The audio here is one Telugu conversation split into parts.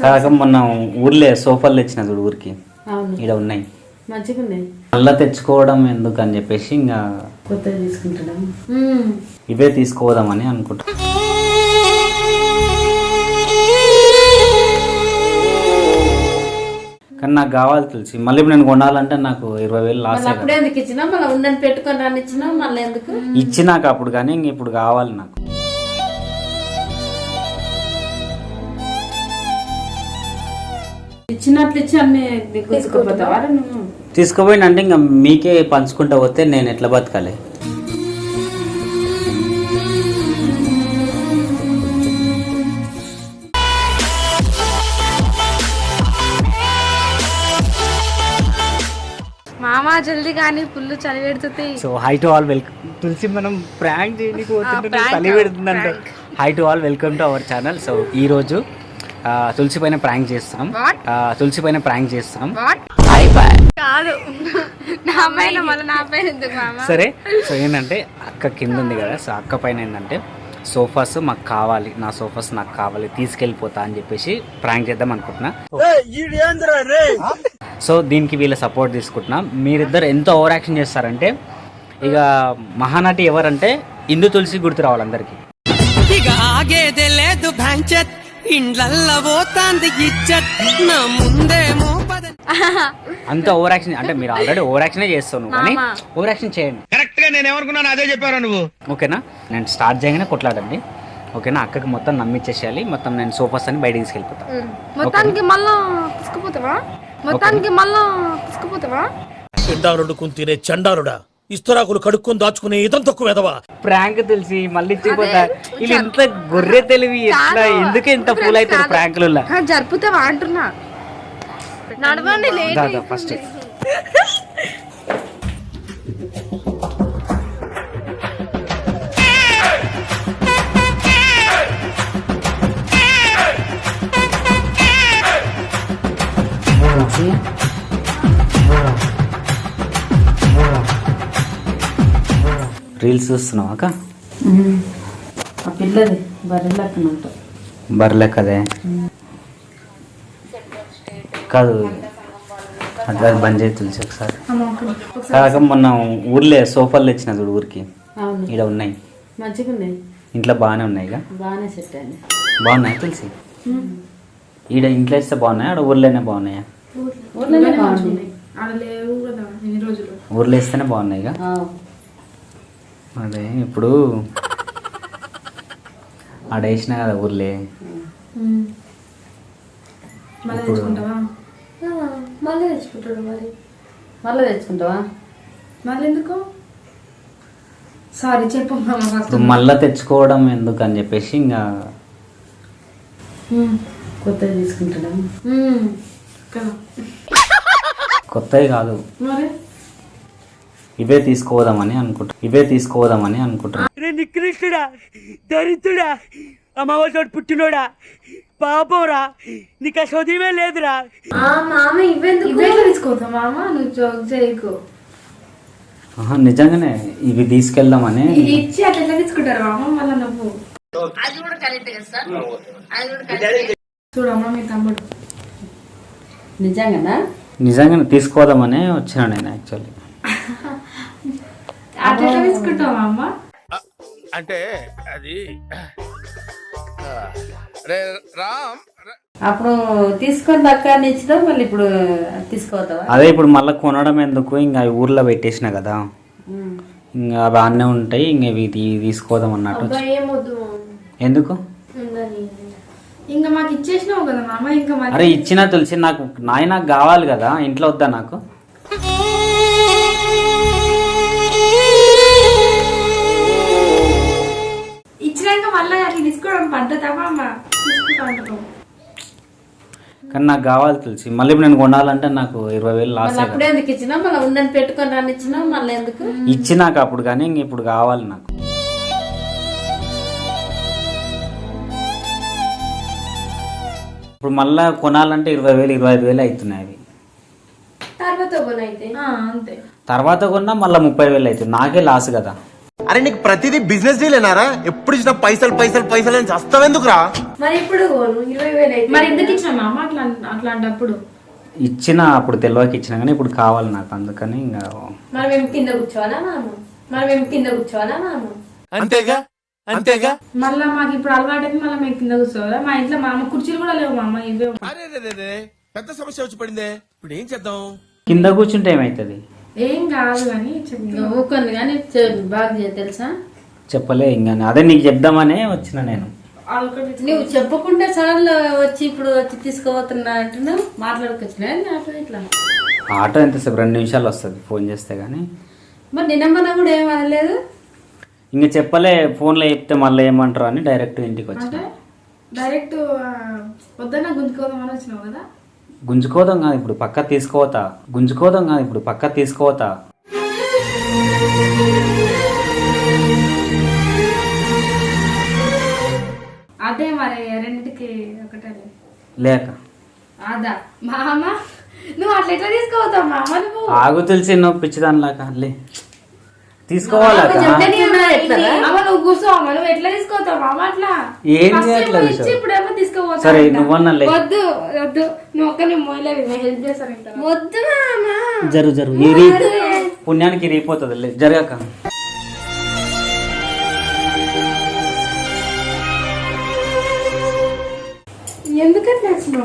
కాక మొన్న ఊర్లే సోఫాలు తెచ్చిన చూడు ఊరికి. అవును. ఇక్కడ ఉన్నాయి. మంచిగా ఉన్నాయి మళ్ళా తెచ్చుకోవడం ఎందుకు అని చెప్పేసి ఇంకా కొత్తగా తీసుకుంటాం ఇవే తీసుకోదామని అనుకుంటా కానీ నాకు కావాలి తెలిసి. మళ్ళీ ఇప్పుడు నేను కొనాలంటే నాకు ఇరవై వేలు లాస్ అప్పుడే ఎందుకు ఇచ్చినా మళ్ళీ ఉండని పెట్టుకొని రాని ఇచ్చినా మళ్ళీ ఎందుకు? ఇచ్చినాక అప్పుడు కానీ ఇంక ఇప్పుడు కావాలి నాకు. ఇచ్చినట్లు ఇచ్చి అన్ని నువ్వు. తీసుకుపోయినంటే ఇంకా మీకే పంచుకుంటా పోతే నేను ఎట్లా బతకాలి? మామ జల్దీ కానీ ఫుల్ చలి పెడుతుంది. So hi to all welcome Tulasi మనం ప్రాంక్ చేయడానికి పోతుంటే చలి పెడుతుందంట. Hi to all welcome to our channel so ఈ రోజు తులసి పైన ప్రాంక్? ఆ, తులసి పైన ప్రాంక్ చేస్తున్నాం వాట్ కాదు. నా పైన మళ్ళీ నా పైన ఎందుకు మామ? సరే సో ఏంటంటే అక్క కింద ఉంది కదా సో అక్క పైన ఏంటంటే సోఫాస్ మాకు కావాలి నా సోఫాస్ నాకు కావాలి తీసుకెళ్ళిపోతా అని చెప్పేసి ప్రాంక్ చేద్దాం అనుకుంటున్నా. సో దీనికి వీళ్ళ సపోర్ట్ తీసుకుంటున్నా. మీరిద్దరు ఎంత ఓవర్ యాక్షన్ చేస్తారంటే ఇక మహానటి ఎవరంటే ఇందు తులసి గుర్తు రావాలి అందరికి. ఇక ఆగేదే లేదు ఇండ్లల్ల పోతాంది ఇచ్చత్ నా ముందేమో అంత ఓవర్ యాక్షన్ అంటే మీరు ఆల్రెడీ ఓవర్ యాక్షనే చేస్తాను కానీ. ఓవర్ యాక్షన్ చేయండి. కరెక్ట్గా నేను ఏమనుకున్నాను అదే చెప్పారా నువ్వు? ఓకేనా? నేను స్టార్ట్ చేయగానే కొట్లాడండి. ఓకేనా? అక్కకి మొత్తం నమ్మిచ్చేసేయాలి. మొత్తం నేను సోఫాస్ అని బయటికి తీసుకెళ్ళిపోతాను ఉమ్. మొత్తానికి మళ్ళా తీసుకుపోతావా? మొత్తానికి మళ్ళా తీసుకుపోతావా? పిండారుడు తినే చండారుడా? ఇస్తరాకులు కడుక్కొని దాచుకునే ఇతం తక్కువ ఎదవా ప్రాంక్ తెలిసి మళ్ళీ ఇచ్చిపోతా వీళ్ళు ఇంత గొర్రె తెలివి ఎట్లా ఎందుకు ఇంత ఫూల్ అవుతారు ప్రాంకులలో ఆ, జరుపుతావా అంటున్నా నడవండి దాదా ఫస్ట్ రీల్స్ చూస్తున్నావా అక్క? ఆ పిల్లది బర్రెలక్కనంట. బర్లే కదే కాదు అట్లా బంద్ చేయి తులసి ఒకసారి కాక మొన్న ఊర్లే సోఫాలు తెచ్చిన చూడు ఊరికి. అవును. ఇక్కడ ఉన్నాయి. మంచిగా ఉన్నాయి ఇంట్లో బాగానే ఉన్నాయి ఇక. బాగానే సెట్ అయింది బాగున్నాయి తెలిసి? ఈడ ఇంట్లో వేస్తే బాగున్నాయి? ఆడ ఊర్లోనే బాగున్నాయా? కదా ఊర్లో వేస్తేనే బాగున్నాయి అదే ఇప్పుడు ఆడ వేసిన కదా ఊర్లే. ఇప్పుడు మళ్ళీ తెచ్చుకుంటాడు మరి. మళ్ళీ తెచ్చుకుంటావా? మళ్ళీ ఎందుకు? సారీ చెప్పు మళ్ళా తెచ్చుకోవడం ఎందుకు అని చెప్పేసి ఇంకా కొత్తగా తీసుకుంటాడా కదా కొత్తవి కాదు. మరి? ఇవే తీసుకోదామని అనుకుంటా. ఇవే తీసుకోదామని అనుకుంటున్నా నికృష్టుడా దరిద్రుడా అమావాసోడు పుట్టినోడా? పాపంరా నీకు ఆ చదివే లేదురా. మామ ఇవెందుకు ఇవే తీసుకోతా మామ? నువ్వు జోక్ చేయకు. ఆహా, నిజంగానే ఇవి తీసుకెళ్దామని ఇచ్చి అట్లా ఎట్లా తీసుకుంటారు మామ? మళ్ళీ నువ్వు. చూడమ్మా మీ తమ్ముడు. నిజంగానా? నిజంగానే తీసుకోదామని వచ్చిన నేను యాక్చువల్లీ అట్లా ఎట్లా తీసుకుంటావా అమ్మ అంటే అది రామ్ అప్పుడు తీసుకొని దక్కాన్ని ఇచ్చినావు మళ్ళీ ఇప్పుడు తీసుకోవతావా అదే ఇప్పుడు మళ్ళీ కొనడం ఎందుకు? ఇంకా ఊర్లో పెట్టేసిన కదా. ఇంకా అవి అన్నీ ఉంటాయి ఇంకా ఇవి తీ- తీసుకోదాం అన్నట్టు ఏమొద్దు. ఎందుకు? ఇంకా మాకు ఇచ్చేసినావు కదా మామ ఇంకా మరి అరే ఇచ్చినా తెలిసి నాకు నాయ నాకు కావాలి కదా ఇంట్లో వద్దా నాకు? ఇచ్చినాక మళ్ళీ అట్లా తీసుకోవడం తీసుకుంటా కానీ నాకు కావాలి తెలిసి. మళ్ళీ ఇప్పుడు నేను కొనాలంటే నాకు ఇరవై వేలు లాస్ మళ్ళీ అప్పుడే ఎందుకు ఇచ్చినా మళ్ళీ ఉండని పెట్టుకొని రాని ఇచ్చినా మళ్ళీ ఎందుకు? ఇచ్చినాక అప్పుడు కానీ ఇంక ఇప్పుడు కావాలి నాకు. ఇప్పుడు మళ్ళీ కొనాలంటే ఇరవై వేలు ఇరవై ఐదు వేలు అవుతున్నాయి అవి. తర్వాత అయితే అంతే. తర్వాత కొన్నా మళ్ళీ ముప్పై వేలు అవుతుంది నాకే లాస్ కదా. అరే నీకు ప్రతిదీ బిజినెస్ డీలేనారా ఎప్పుడు ఇచ్చిన పైసలు పైసలు పైసలు అని చస్తావెందుకురా? మరి ఇప్పుడు ఇరవై వేలు అయితే. మరి ఎందుకు ఇచ్చిన మామ అట్లా అట్లాంటప్పుడు? ఇచ్చిన అప్పుడు తెలియక ఇచ్చిన కానీ ఇప్పుడు కావాలి నాకు అందుకని ఇంకా మనం ఏం కింద కూర్చోవాలా మనము మనం ఏం కింద కూర్చోవాలా మనము అంతేగా? అంతేగా? మళ్ళీ మాకు ఇప్పుడు అలవాటు అయితే మళ్ళీ మేము కింద కూర్చోవాలా? మా ఇంట్లో మా అమ్మ కుర్చీలు కూడా లేవు మా అమ్మ ఇవే. ఉన్నాయి. అరే రే, రే, రే. పెద్ద సమస్య వచ్చి పడిందే. ఇప్పుడు ఏం చేద్దాం? కింద కూర్చుంటే ఏమవుతుంది ఏం కాదు కానీ చెప్తున్నా. ఊకొని కానీ చె- బాగా చేయ తెలుసా? చెప్పలే ఇంకా అదే నీకు చెప్దామనే వచ్చిన నేను. నువ్వు చెప్పకుండా సడన్ వచ్చి ఇప్పుడు వచ్చి తీసుకోబోతున్నా అంటున్నావు? మాట్లాడుకొచ్చినా? అట్లా ఇట్లా? ఆటో ఎంతసేపు? రెండు నిమిషాలు వస్తుంది ఫోన్ చేస్తే కానీ మరి నిన్నమ్మన కూడా ఏం అనలేదు? ఇంకా చెప్పలే ఫోన్లో చెప్తే మళ్ళీ ఏమంటారు అని డైరెక్ట్ ఇంటికి వచ్చిన. అంటే డైరెక్ట్ వద్దన్న గుంజుకోదామని వచ్చినావు కదా? గుంజుకోదాం కాదు ఇప్పుడు పక్క తీసుకోవతా. గుంజుకోదాం కాదు ఇప్పుడు పక్క తీసుకోవతా. అదే మరి రెండింటికి ఒకటే లేక. అదా. మామ నువ్వు అట్లా ఎట్లా మామ నువ్వు? ఆగు తెలిసి నువ్వు పిచ్చిదానిలాగా లే. తీసుకోవాలక అమ్మ నువ్వు నువ్వు ఎట్లా తీసుకోవద్దావు మామ అట్లా? ఏం First చేయట్లా సరే. నువ్వన్నా వద్దు నువ్వు మోయలేవి హెల్ప్ చేస్తాను జరు పుణ్యానికి జరగక.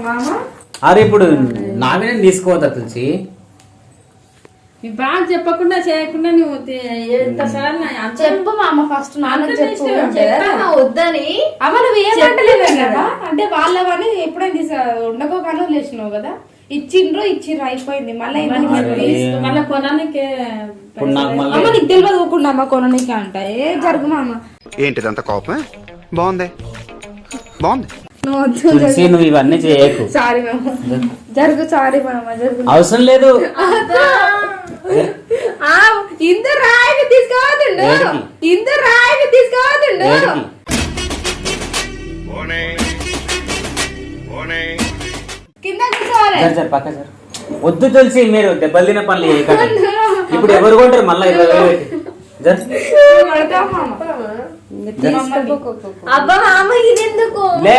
మామ? అరే ఇప్పుడు నా మీద తీసుకోవద్దా తులసి? నీ బాగా చెప్పకుండా చేయకుండా నువ్వు ఎంత సడన్ చెప్పు మామ ఫస్ట్ నాన్న చెప్పు. వద్దని అమ్మ నువ్వు ఏమంటలేదు కదా అంటే వాళ్ళవని ఎప్పుడైనా తీసా ఉండకోగానే లేచినావు కదా? ఇచ్చిండ్రు ఇచ్చిర్రు అయిపోయింది. మళ్ళీ మళ్ళీ కొనానికి ఇప్పుడు నాకు అమ్మ నీకు తెలియదు ఊకుండా అమ్మ కొననీకి అంట. ఏ జరుగు మామ. ఏంటిదంత కోపం? బాగుంది. బాగుంది. తులసి నువ్వు ఇవన్నీ చేయకు. సారీ మామ జరుగు సారీ మామ జరుగు. అవసరం లేదు. ఆ, ఇంత తీసుకోవద్దు. తీసుకోవద్దు? కింద కూర్చోవాలి. వద్దు తెలిసి మీరు దెబ్బలు తిన పనులు ఇప్పుడు ఎవరు కొంటారు? మళ్ళీ ఇరవై వేలు పెట్టి. అబ్బా మామ ఇది ఎందుకు లే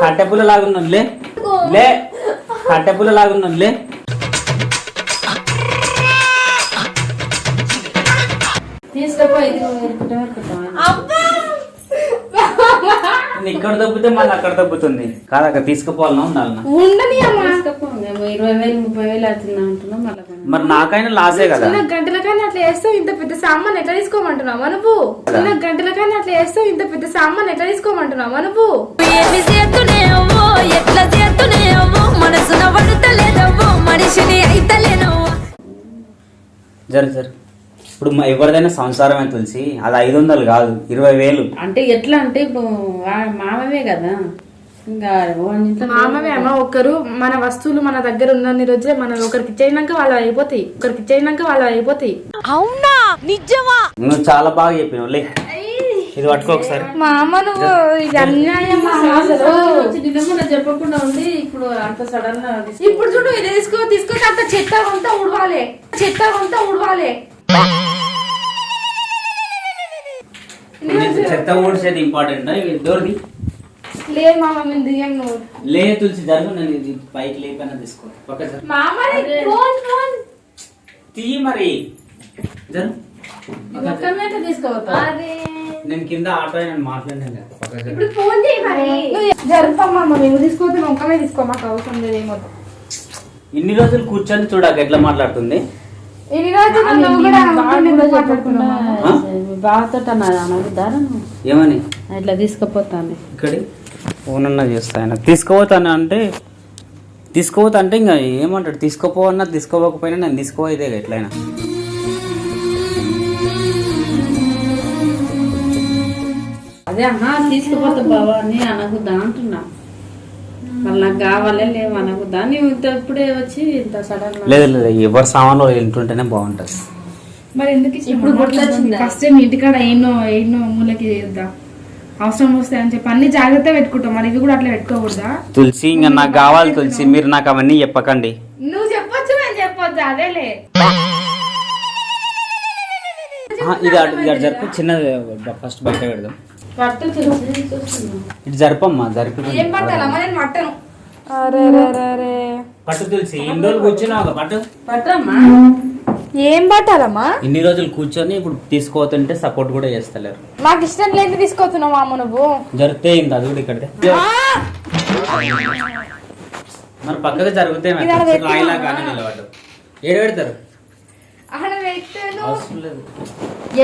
కట్టెపుల్ల లాగున్నాను లే. లే. కట్టెపుల్ల లాగున్నాను లే. తీసుకుపోయి ఇది ఇరుకుంటా ఇరుకుంటా అబ్బా! ఇక్కడ దొబ్బితే మళ్ళీ అక్కడ దొబ్బుతుంది కాదు అక్కడ తీసుకుపోవాలన్నా ఉండాలన్నా. ఉండని అమ్మ. ఇరవై వేలు ముప్పై వేలు అవుతుందా మళ్ళీ. మరి నాకైనా లాసే కదా. చిన్న గంటల కానీ అట్లా వేస్తావు ఇంత పెద్ద సామాన్ ఎట్లా తీసుకోమంటున్నావు నువ్వు చిన్న గంటల కానీ అట్లా వేస్తావు ఇంత పెద్ద సామాన్ ఎట్లా తీసుకోమంటున్నావు నువ్వు ఏమి చేస్తున్నావో ఎట్లా చేస్తున్నావో మనసున పడతలేదవ్వో మనిషిని అయితలేనవ్వో. జర జర. ఇప్పుడు మా ఎవరిదైనా సంసారమే తెలిసి అది ఐదు వందలు కాదు ఇరవై వేలు. అంటే ఎట్లా అంటే ఇప్పుడు మామవే కదా. ఇంకా వాడి ఇంట్లో మామవే అమ్మ ఒకరు మన వస్తువులు మన దగ్గర ఉన్నన్ని రోజులే మనం ఒకరికి ఇచ్చేయినాక వాళ్ళు అయిపోతాయి. ఒకరికి ఇచ్చేయినాక వాళ్ళు అయిపోతాయి. అవునా? నిజమా? నువ్వు చాలా బాగా చెప్పినావు లే. ఇది పట్టుకో ఒకసారి. మా అమ్మ నువ్వు ఇది అన్యాయం మా అమ్మ అసలు. వచ్చి నిన్న మొన్న చెప్పకుండా ఉండి ఇప్పుడు అంత సడన్గా ఇప్పుడు చూడు ఇది తీసుకో తీసుకొని అంత చెత్త అంతా ఉడవాలి చెత్త అంతా ఉడవాలి చెత్త ఊడ్చేది ఇంపార్టెంట్? దొరికి లే మామ మేము దిగాం నువ్వు. లే తులసి జరుగు నేను ఇది పైకి లేపైనా తీసుకో పక్క జరు మామ ఫోన్ ఫోన్. తీ మరి. జరు ఇది ఒక్కరినే ఎట్లా తీసుకోవద్దా. నేను కింద ఆటో నేను జరు ఇప్పుడు ఫోన్ చేయి మరి. నువ్వు జరుపుతాం మామ మేము తీసుకోతే ఒక్కమే తీసుకో మాకు అవసరం లేదు ఏమొద్దు ఇన్ని రోజులు కూర్చొని చూడాక ఎట్లా మాట్లాడుతుంది? ఎన్ని రోజులు నువ్వు కూడా చెప్పకుండా? బావతో అన్నది ఏమని? ఇట్లా తీసుకుపోతాను ఇక్కడి? ఫోన్ అన్నా చేస్తా ఆయన. తీసుకోపోతాను అంటే తీసుకోపోతా అంటే ఇంకా ఏమంటాడు? తీసుకోపోవన్నా తీసుకోపోకపోయినా నేను తీసుకోపోయేదే ఎట్లయినా. అదే అమ్మా తీసుకుపోతా బావా అని అనకుద్దా అంటున్నా. మళ్ళీ నాకు కావాలే లేవు అనకుద్దా నువ్వు ఇంత ఇప్పుడే వచ్చి ఇంత సడన్ లేదు లేదు ఎవరి సామాన్లు వింటుంటేనే బాగుంటుంది. మరి ఎందుకు? ఇప్పుడు గుర్తొచ్చిందా? ఫస్ట్ మీ ఇంటికాడ ఎన్నో ఎన్నో మూలకి చేద్దాం. అవసరం వస్తాయి అని చెప్పి అన్ని జాగ్రత్త పెట్టుకుంటాం. మరి ఇవి కూడా అట్లా పెట్టుకోకూడదా? తులసి ఇంకా నాకు కావాలి తులసి. మీరు నాకు అవన్నీ చెప్పకండి. నువ్వు చెప్పొచ్చు నేను చెప్పొద్దు. అదేలే. ఇది ఇది జరుపు. చిన్నది ఫస్ట్ బయట పెడదాం. ఇటు జరపమ్మా జరిపి ఏం పట్టాలమ్మా నేను పట్టను. అరే రే రే రే పట్టు తెలిసి ఇన్ని రోజులు కూర్చున్నావు ఒక పట్టు. పట్టమ్మా. ఏం పట్టాలమ్మా? ఇన్ని రోజులు కూర్చొని ఇప్పుడు తీసుకోతుంటే సపోర్ట్ కూడా చేస్తలేరు. నాకు ఇష్టం లేదు తీసుకోతున్నావు అమ్మ నువ్వు. జరిగితే అది కూడా ఇక్కడితే మరి పక్కగా జరిగితే రాయిలా కానీ నిలబడ్డు ఏడు పెడతారు అక్కడ పెట్టాను అవసరం లేదు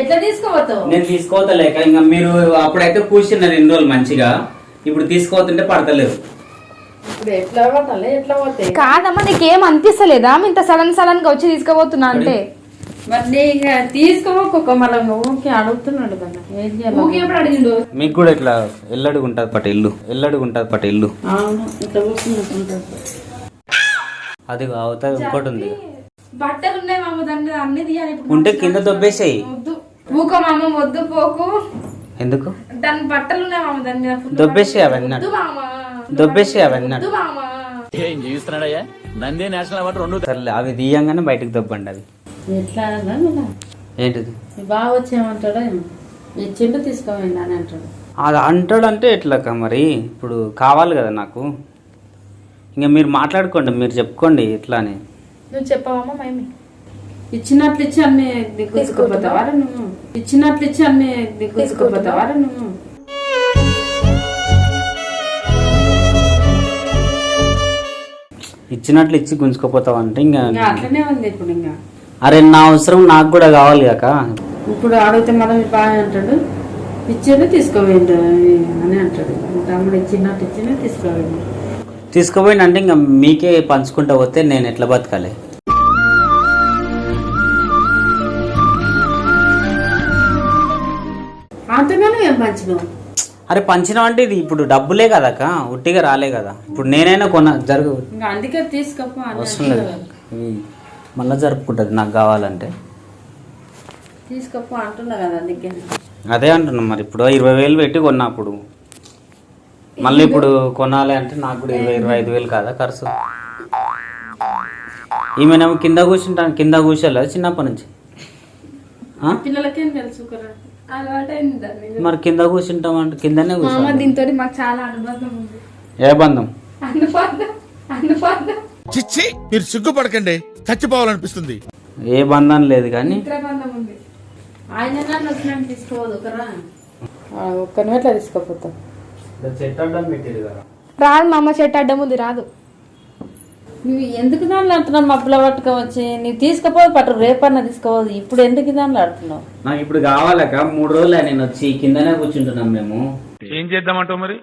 ఎట్లా తీసుకోవద్దావు నేను తీసుకోవతలేక ఇంకా మీరు అప్పుడైతే కూర్చున్నారు ఇన్ని రోజులు మంచిగా. ఇప్పుడు తీసుకోవతుంటే పడతలేదు. ఇప్పుడు ఎట్లా పట్టాలి ఎట్లా పోతాయి? కాదమ్మా నీకేం అనిపిస్తలేదా? ఇంత సడన్ సడన్గా వచ్చి తీసుకోబోతున్నా అంటే. మీకు కూడా ఇట్లా ఎల్లడుగు ఉంటుంది పట ఇల్లు. ఎల్లడుగు ఉంటుంది పట ఇల్లు. అది అవతల ఇంకోటి ఉంది. బట్టలు ఉన్నాయి మామ దాని మీద అన్ని తీయాలి ఇప్పుడు. ఉంటే కింద దొబ్బేసాయి. వద్దు. ఊకో మామ వద్దు పోకు. ఎందుకు? దాని బట్టలు ఉన్నాయి మామ దాని మీద full అవన్నీ. వద్దు మామ. దొబ్బేసి అవన్నీ. వద్దు మామ. సర్లే అవి తీయంగానే బయటకు దొబ్బండి అవి. ఎట్లా? ఏంటిది? మీ బావ వచ్చేయమంటాడో ఏమో. ఇచ్చిండు తీసుకోవండి అని అంటాడు. అది అంటాడంటే ఎట్లాక మరి? ఇప్పుడు కావాలి కదా నాకు. ఇంకా మీరు మాట్లాడుకోండి మీరు చెప్పుకోండి ఎట్లా అని. నువ్వు చెప్పావమ్మా మైమి ఇచ్చినట్లు ఇచ్చి అన్ని దిగ్గుపోతావా నువ్వు? ఇచ్చినట్లు ఇచ్చి అన్ని దిగ్గుపోతావా నువ్వు? ఇచ్చినట్లు ఇచ్చి గుంజుకోపోతావు అంటే ఇంకా అట్లనే ఉంది ఇప్పుడు ఇంకా. అరే నా అవసరం నాకు కూడా కావాలి కాక. ఇప్పుడు అడిగితే మనం బాగా అంటాడు. ఇచ్చిండు తీసుకోవేయండి అని అంటాడు. తమ్ముడు ఇచ్చినట్టు ఇచ్చిండు తీసుకోవేయండి తీసుకుపోయిన అంటే ఇంకా మీకే పంచుకుంటా పోతే నేను ఎట్లా బతకాలి? అంతగానే అరే పంచినాం అంటే ఇది ఇప్పుడు డబ్బులే కదక్క ఉట్టిగా రాలే కదా. ఇప్పుడు నేనైనా కొన జరుగు. ఇంకా అందుకే తీసుకోపో అని అవసరం లేదు. ఇవి మళ్ళీ జరుపుకుంటుంది నాకు కావాలంటే. తీసుకోపో అంటున్నా కదా అందుకే. అదే అంటున్నా మరి ఇప్పుడు ఇరవై వేలు పెట్టి కొన్నా అప్పుడు. మళ్ళీ ఇప్పుడు కొనాలి అంటే నాకు కూడా ఇరవై ఇరవై ఐదు వేలు కాదా ఖర్చు? ఈమెనేమో కింద కూర్చుంటాను కింద కూర్చోలేదు చిన్నప్పటి నుంచి? పిల్లలకేం తెలుసు. మరి కింద కూర్చుంటాం అంటే కిందనే మామ కూర్చోవాలి. దీంతో మాకు చాలా అనుబంధం ఉంది. ఏ బంధం? అనుబంధం అనుబంధం. చిచ్చి మీరు సిగ్గుపడకండి. చచ్చిపోవాలనిపిస్తుంది. ఏ బంధం లేదు కానీ. ఆయన నన్ను వచ్చినట్టు తీసుకోవద్దు ఒకరా ఒక్కని ఎట్లా తీసుకోపోతావు రాదు మా అమ్మ చెట్టు అడ్డం ఉంది రాదు. నువ్వు ఎందుకు దానిలో అంటున్నావు మబ్బుల పట్టుకోవచ్చి నువ్వు తీసుకుపోదు పట్టు రేపన్నా తీసుకోవద్దు ఇప్పుడు ఎందుకు దానిలో ఆడుతున్నావు? నాకు ఇప్పుడు కావాలక మూడు రోజులు నేను వచ్చి కిందనే కూర్చుంటున్నాం మేము. ఏం చేద్దామంటావు మరి?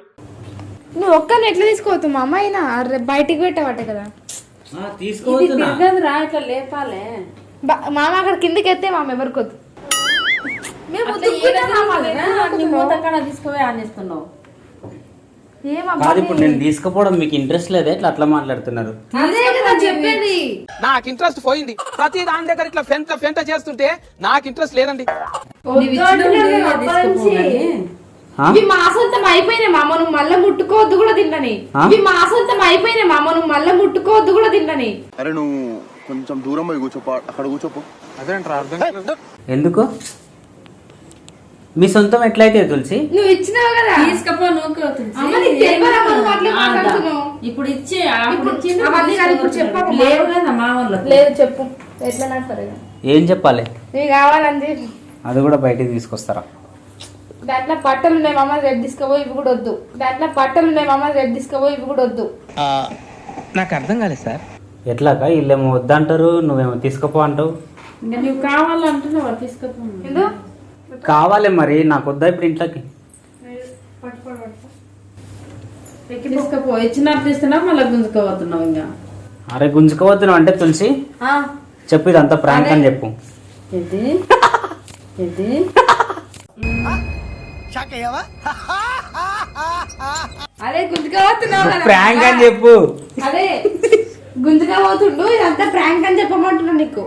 నువ్వు ఒక్కరిని ఎట్లా తీసుకోవద్దు? మా అమ్మ అయినా అరే బయటికి పెట్టావట కదా. తీసుకోవద్దునా తిరగదు రా ఇట్లా లేపాలే. మామ అక్కడ కిందికి ఎత్తే మామ ఎవరికొద్దు మేము తీసుకుపోయి ఆనేస్తున్నావు. కాదు ఇప్పుడు నేను తీసుకుపోవడం మీకు ఇంట్రెస్ట్ లేదా? ఇట్లా అట్లా మాట్లాడుతున్నారు. చెప్పేది. నాకు ఇంట్రెస్ట్ పోయింది. ప్రతి దాని దగ్గర ఇట్లా ఫెంట ఫెంట చేస్తుంటే నాకు ఇంట్రెస్ట్ లేదండి. మా మామ. నువ్వు మళ్ళీ ముట్టుకోవద్దు కూడా తింటని. మా మామ. నువ్వు మళ్ళీ ముట్టుకోవద్దు కూడా తింటని. అరే నువ్వు కొంచెం దూరం పోయి కూర్చోపో. అక్కడ కూర్చోపో. ఎందుకు? మీ సొంతం ఎట్లయితే తులసి? నువ్వు ఇచ్చినావు కదా. తీసుకపో నువ్వు తులసి. అమ్మ, నీకు తెలియదా అమ్మ నువ్వు అట్లా ఆ, మాట్లాడుతున్నావు? ఇప్పుడు ఇచ్చి అవన్నీ ఇప్పుడు. చెప్పకు. లేవు కదా మా లేదు చెప్పు. ఎట్లా ఇక? ఏం చెప్పాలి? ఇవి కావాలంటే అది కూడా బయటికి తీసుకొస్తారా? దాంట్లో బట్టలు ఉన్నాయి మామ రేపు తీసుకోబో ఇవి కూడా వద్దు. దాంట్లో బట్టలు ఉన్నాయి మామ రేపు తీసుకోబో ఇవి కూడా వద్దు. నాకు అర్థం కాలేదు సార్. ఎట్లాక? వీళ్ళేమో వద్దంటారు నువ్వేమో తీసుకుపో అంటావు. ఇంకా నువ్వు కావాలంటున్నావా తీసుకపో. ఎందు కావాలి మరి నాకు వద్దా ఇప్పుడు ఇంట్లోకి? తీసుకపో ఇచ్చినట్టు ఇస్తున్నా మళ్ళీ గుంజుకోబోతున్నావు ఇంకా? అరే గుంజుకోవద్దు అంటే తులసి? చెప్పు ఇదంతా ప్రాంక్ అని చెప్పు. ఇది పోతున్నావు కదా. ప్రాంక్ అని చెప్పు. అదే గుంజుగా పోతుండు ఇదంతా ప్రాంక్ అని చెప్పమంటున్నా నీకు.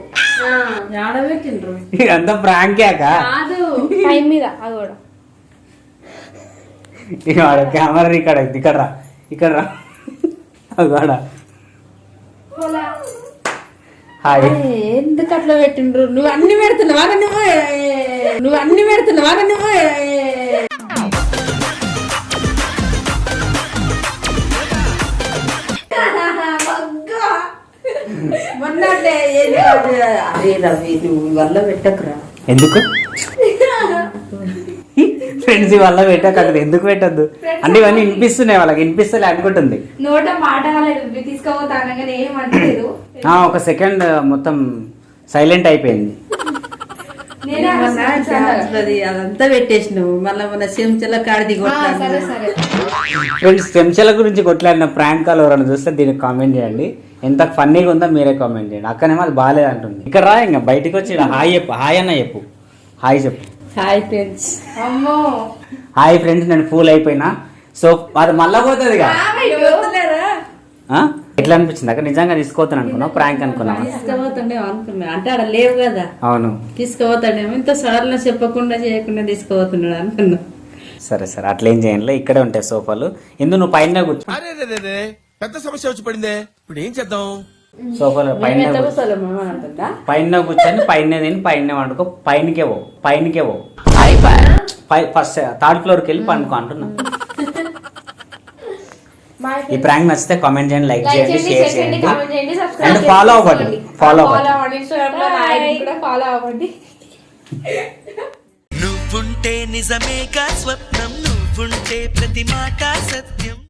ఆడబెట్టిండ్రు ఇదంతా ప్రాంకేక కాదు. టైం మీద అది కూడా ఇక్కడ కెమెరా ఇక్కడ ఇక్కడ రా ఇక్కడ రా అక్కడ హాయ్ ఎందుకు అట్లా పెట్టిండ్రు నువ్వు అన్ని పెడుతున్నావా నువ్వు నువ్వు అన్ని పెడుతున్నావా నువ్వు మొన్న అది? అరే రవి నువ్వు వల్ల పెట్టకురా ఎందుకు ఫ్రెండ్స్ వల్ల పెట్టకూడదు ఎందుకు పెట్టద్దు? అంటే ఇవన్నీ వినిపిస్తున్నాయి వాళ్ళకి వినిపిస్తలే అనుకుంటుంది. నోట మాట ఒక సెకండ్ మొత్తం సైలెంట్ అయిపోయింది. అదంతా పెట్టేసినావు మళ్ళీ మన చెంచల కాడిది ఫ్రెండ్స్ చెంచాల గురించి కొట్లాడిన ప్రాంక్ కాల్ ఎవరైనా చూస్తే దీనికి కామెంట్ చేయండి. ఎంత ఫన్నీగా ఉందో మీరే కామెంట్ చేయండి. అక్కనేమో అది బాగాలేదు అంటుంది ఇక్కడ రా ఇంకా బయటికి వచ్చి హాయ్ చెప్పు హాయ్ అన్న చెప్పు. హాయ్ చెప్పు. Hi friends. అమ్మో. హాయ్ ఫ్రెండ్స్ నేను ఫూల్ అయిపోయినా. సో అది మళ్ళా పోతుంది? ఎట్లా అనిపించింది? అక్కడ నిజంగా తీసుకోవద్దని అనుకున్నావు? ప్రాంక్ అనుకున్నావా? తీసుకుపోతుండేమో అనుకున్నా. అంటే ఆడ లేవు కదా. అవును. తీసుకుపోతాడేమో ఇంత సడన్ చెప్పకుండా చేయకుండా తీసుకుపోతున్నాడు అనుకున్నా. సరే సరే. అట్లా ఏం చేయాలి ఇక్కడే ఉంటాయి సోఫాలు. ఎందు నువ్వు పైన కూర్చో. పెద్ద సమస్య వచ్చి పడిందే. ఇప్పుడు ఏం చేద్దాం? సోఫాలో పైన పైన కూర్చొని పైన తిని పైన వండుకో పైనకే పో పైనకే పో. ఫస్ట్ థర్డ్ ఫ్లోర్కి వెళ్ళి పండుకో అంటున్నా. ఈ ప్రాంక్ నచ్చితే కామెంట్ చేయండి లైక్ చేయండి షేర్ చేయండి. చేయండి కామెంట్ చేయండి అండ్ ఫాలో అవ్వండి ఫాలో అవ్వండి. ఫాలో అవ్వండి నువ్వుంటే నిజమేగా స్వప్నం నువ్వుంటే ప్రతి మాట సత్యం.